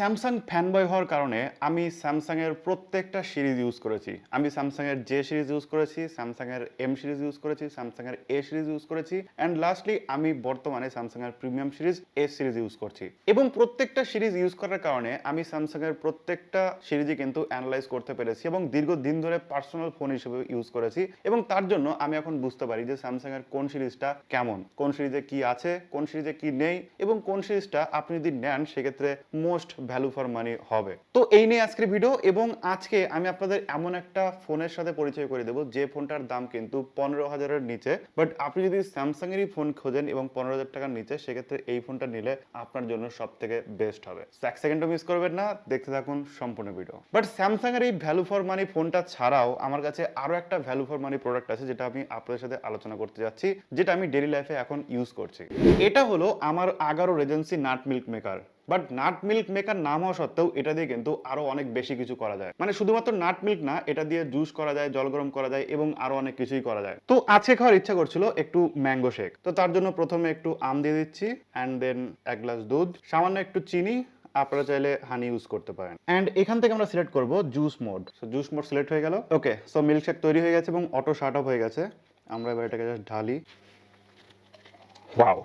Samsung fanboy হওয়ার কারণে আমি স্যামসাং এর প্রত্যেকটা সিরিজ ইউজ করেছি। আমি স্যামসাং এর জে সিরিজ ইউজ করেছি স্যামসাং এর এম সিরিজ ইউজ করেছি স্যামসাং এর এ সিরিজ ইউজ করেছি অ্যান্ড লাস্টলি আমি বর্তমানে স্যামসাং এর premium series A series use করছি। এবং প্রত্যেকটা সিরিজ ইউজ করার কারণে আমি স্যামসাং এর প্রত্যেকটা সিরিজই কিন্তু অ্যানালাইজ করতে পেরেছি এবং দীর্ঘদিন ধরে পার্সোনাল ফোন হিসেবে ইউজ করেছি এবং তার জন্য আমি এখন বুঝতে পারি যে স্যামসাং এর কোন সিরিজটা কেমন, কোন সিরিজে কি আছে, কোন সিরিজে কি নেই, এবং কোন সিরিজটা আপনি যদি নেন, সেক্ষেত্রে মোস্ট ভ্যালু ফর মানি হবে। তো এই নিয়ে আজকের ভিডিও এবং আজকে আমি আপনাদের এমন একটা ফোনের সাথে পরিচয় করে দেবো, যে ফোনটার দাম কিন্তু পনেরো হাজারের নিচে। বাট আপনি যদি স্যামসাং এরই ফোন খোঁজেন এবং পনেরো হাজার টাকার নিচে, সেক্ষেত্রে এই ফোনটা নিলে আপনার জন্য সব থেকে বেস্ট হবে। এক সেকেন্ডও মিস করবেন না, দেখতে থাকুন সম্পূর্ণ ভিডিও বাট স্যামসাং এর এই ভ্যালু ফর মানি ফোনটা ছাড়াও আমার কাছে আরও একটা ভ্যালু ফর মানি প্রোডাক্ট আছে, যেটা আমি আপনাদের সাথে আলোচনা করতে যাচ্ছি, যেটা আমি ডেলি লাইফে এখন ইউজ করছি। এটা হলো আমার Agaro regency nut milk maker but nut milk maker নাম হওয়া সত্ত্বেও এটা দিয়ে কিন্তু আরও অনেক বেশি কিছু করা যায়। মানে শুধুমাত্র নাট মিল্ক না, এটা দিয়ে জুস করা যায়, জল গরম করা যায় এবং আরও অনেক কিছুই করা যায়। তো আজকে খাওয়ার ইচ্ছা করছিল একটু ম্যাঙ্গো শেক। তো তার জন্য প্রথমে একটু আম দিয়ে দিচ্ছি অ্যান্ড দেন এক গ্লাস দুধ, সামান্য একটু চিনি, আপনারা চাইলে হানি ইউজ করতে পারেন। অ্যান্ড এখান থেকে আমরা সিলেক্ট করব juice mode so juice mode select হয়ে গেল। ওকে সো মিল্ক শেক তৈরি হয়ে গেছে এবং অটো শার্ট অফ হয়ে গেছে। আমরা এবার এটাকে জাস্ট ঢালি। ওয়াও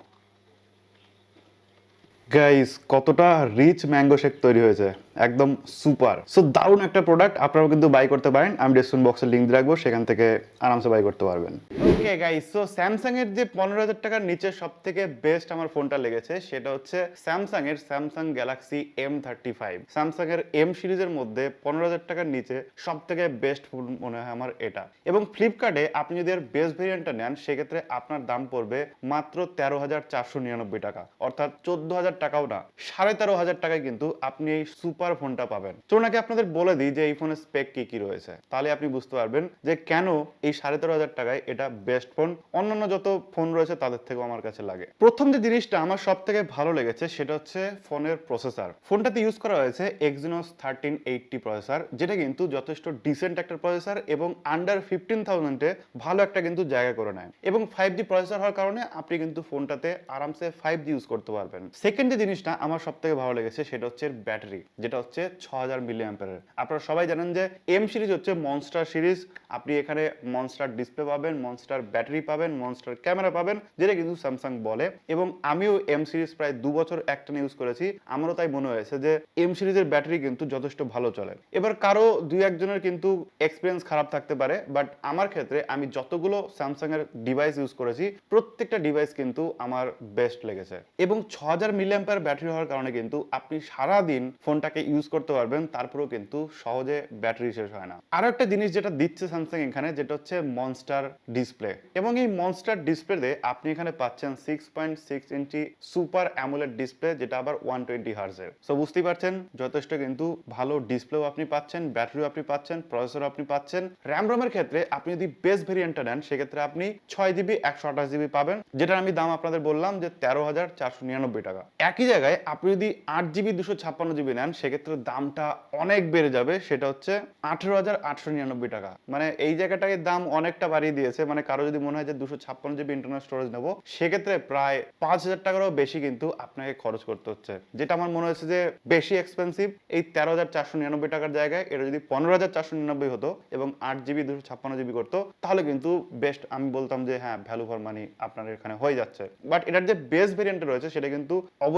গাইস কতটা রিচ ম্যাঙ্গো শেক তৈরি হয়েছে। একদম সুপার সো দারুণ একটা প্রোডাক্ট আপনারাও কিন্তু বাই করতে পারেন। আমি ডিসক্রিপশন বক্সে লিংক দিয়ে রাখব, সেখান থেকে আরামসে বাই করতে পারবেন। ওকে গাইস সো স্যামসাং এর যে পনেরো হাজার টাকার নিচে সব থেকে বেস্ট আমার ফোনটা লেগেছে, সেটা হচ্ছে স্যামসাং এর Samsung Galaxy M thirty five Samsung এর এম সিরিজের মধ্যে পনেরো হাজার টাকার নিচে সব থেকে বেস্ট ফোন মনে হয় আমার এটা। এবং ফ্লিপকার্টে আপনি যদি এর বেস্ট ভেরিয়েন্টটা নেন, সেক্ষেত্রে আপনার দাম পড়বে মাত্র তেরো হাজার চারশো নিরানব্বই টাকা। অর্থাৎ চোদ্দ হাজার টাকাও না, সাড়ে তেরো হাজার টাকায় কিন্তু আপনি এই সুপার ফোনটা পাবেন। চলুন আগে আপনাদের বলে দিই যে এই ফোনের স্পেক কি কি রয়েছে। তাহলে আপনি বুঝতে পারবেন যে কেন এই সাড়ে তেরো হাজার টাকায় এটা বেস্ট ফোন অন্যান্য যত ফোন রয়েছে তাদের থেকেও আমার কাছে লাগে। প্রথম যে জিনিসটা আমার সব থেকে ভালো লেগেছে সেটা হচ্ছে ফোনের প্রসেসর ফোনটাতে ইউজ করা হয়েছে এক্সিনোস থার্টিন এইটটি প্রসেসর যেটা কিন্তু যথেষ্ট ডিসেন্ট একটা প্রসেসর এবং আন্ডার ফিফটিন থাউজেন্ডে ভালো একটা কিন্তু জায়গা করে নেয়। এবং ফাইভ জি প্রসেসর হওয়ার কারণে আপনি কিন্তু ফোনটাতে আরামসে ফাইভ জি ইউজ করতে পারবেন। সেকেন্ড যে জিনিসটা আমার সব থেকে ভালো লেগেছে সেটা হচ্ছে ব্যাটারি, যেটা হচ্ছে ছ হাজার মিলি অ্যাম্পারের আপনারা সবাই জানেন যে এম সিরিজ হচ্ছে মনস্টার সিরিজ আপনি এখানে মনস্টার ডিসপ্লে পাবেন মনস্টার ব্যাটারি পাবেন মনস্টার ক্যামেরা পাবেন, যেটা কিন্তু স্যামসাং বলে। এবং আমিও এম সিরিজ প্রায় দু বছর একটানা ইউজ করেছি। আমারও তাই মনে হয়েছে যে এম সিরিজের ব্যাটারি কিন্তু যথেষ্ট ভালো চলে। এবার কারও দুই একজনের কিন্তু এক্সপিরিয়েন্স খারাপ থাকতে পারে বাট আমার ক্ষেত্রে আমি যতগুলো স্যামসাং এর ডিভাইস ইউজ করেছি, প্রত্যেকটা ডিভাইস কিন্তু আমার বেস্ট লেগেছে। এবং ছ হাজার মিলি অ্যাম্পার ব্যাটারি হওয়ার কারণে কিন্তু আপনি সারা দিন ফোনটাকে ইউজ করতে পারবেন, তারপরেও কিন্তু সহজে ব্যাটারি শেষ হয় না। আরও একটা জিনিস যেটা দিচ্ছে স্যামসাং এখানে, যেটা হচ্ছে মনস্টার ডিসপ্লে এবং এই মনস্টার ডিসপ্লেতে আপনি এখানে পাচ্ছেন six point six inch super AMOLED display যেটা আবার ওয়ান টোয়েন্টি হার্সের সো বুঝতেই পারছেন, যথেষ্ট কিন্তু ভালো ডিসপ্লেও আপনি পাচ্ছেন ব্যাটারিও আপনি পাচ্ছেন প্রসেসরও আপনি পাচ্ছেন। র্যাম রোমের ক্ষেত্রে আপনি যদি বেস্ট ভেরিয়েন্টটা নেন, সেক্ষেত্রে আপনি ছয় জিবি একশো আঠাশ জিবি পাবেন, যেটার আমি দাম আপনাদের বললাম যে তেরো হাজার চারশো নিরানব্বই টাকা। একই জায়গায় আপনি যদি আট জিবি, দুশো ছাপ্পান্ন জিবি নেন, সেক্ষেত্রে দামটা অনেক বেড়ে যাবে। সেটা হচ্ছে আঠেরো হাজার আটশো নিরানব্বই টাকা। মানে এই জায়গাটায় দাম অনেকটা বাড়িয়ে দিয়েছে। মানে কারও যদি মনে হয় যে দুশো ছাপ্পান্ন জিবি ইন্টারনাল স্টোরেজ নেব, সেক্ষেত্রে প্রায় পাঁচ হাজার টাকারও বেশি কিন্তু আপনাকে খরচ করতে হচ্ছে। যেটা আমার মনে হচ্ছে যে বেশি এক্সপেন্সিভ এই তেরো হাজার চারশো নিরানব্বই টাকার জায়গায় এটা যদি পনেরো হাজার চারশো নিরানব্বই হতো এবং আট জিবি, দুশো ছাপ্পান্ন জিবি করতো, তাহলে কিন্তু বেস্ট আমি বলতাম যে হ্যাঁ ভ্যালু ফর মানি আপনার এখানে হয়ে যাচ্ছে। বাট এটার যে বেস্ট ভেরিয়েন্ট রয়েছে, সেটা কিন্তু অবশ্যই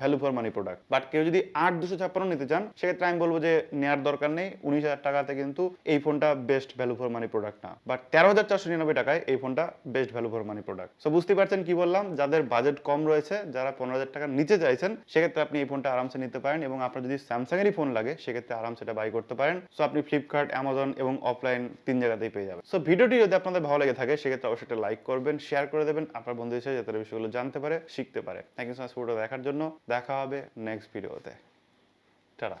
value for money product but কেউ যদি আট দুশো ছাপ্পান্ন নিতে চান, সেক্ষেত্রে আমি বলব যে নেওয়ার দরকার নেই। উনিশ হাজার টাকাতে কিন্তু এই ফোনটা best value for money product না। বাট তেরো হাজার চারশো নিরানব্বই টাকায় এই ফোনটা best value for money product so বুঝতে পারছেন কি বললাম? যাদের বাজেট কম রয়েছে, যারা পনেরো হাজার টাকার নিচে চাইছেন, সেক্ষেত্রে আপনি এই ফোনটা আরামসে নিতে পারেন এবং আপনার যদি স্যামসাং এরই ফোন লাগে, সেক্ষেত্রে আরামসে এটা বাই করতে পারেন। সো আপনি ফ্লিপকার্ট অ্যামাজন এবং অফলাইন তিন জায়গাতেই পেয়ে যাবেন। সো ভিডিওটি যদি আপনাদের ভালো লেগে থাকে, সেক্ষেত্রে অবশ্যই লাইক করবেন শেয়ার করে দেবেন। আপনার বন্ধু হিসেবে যাতে বিষয়গুলো জানতে পারে, শিখতে পারে। Thank you so much video দেখার জন্য দেখা হবে নেক্সট ভিডিওতে টাটা।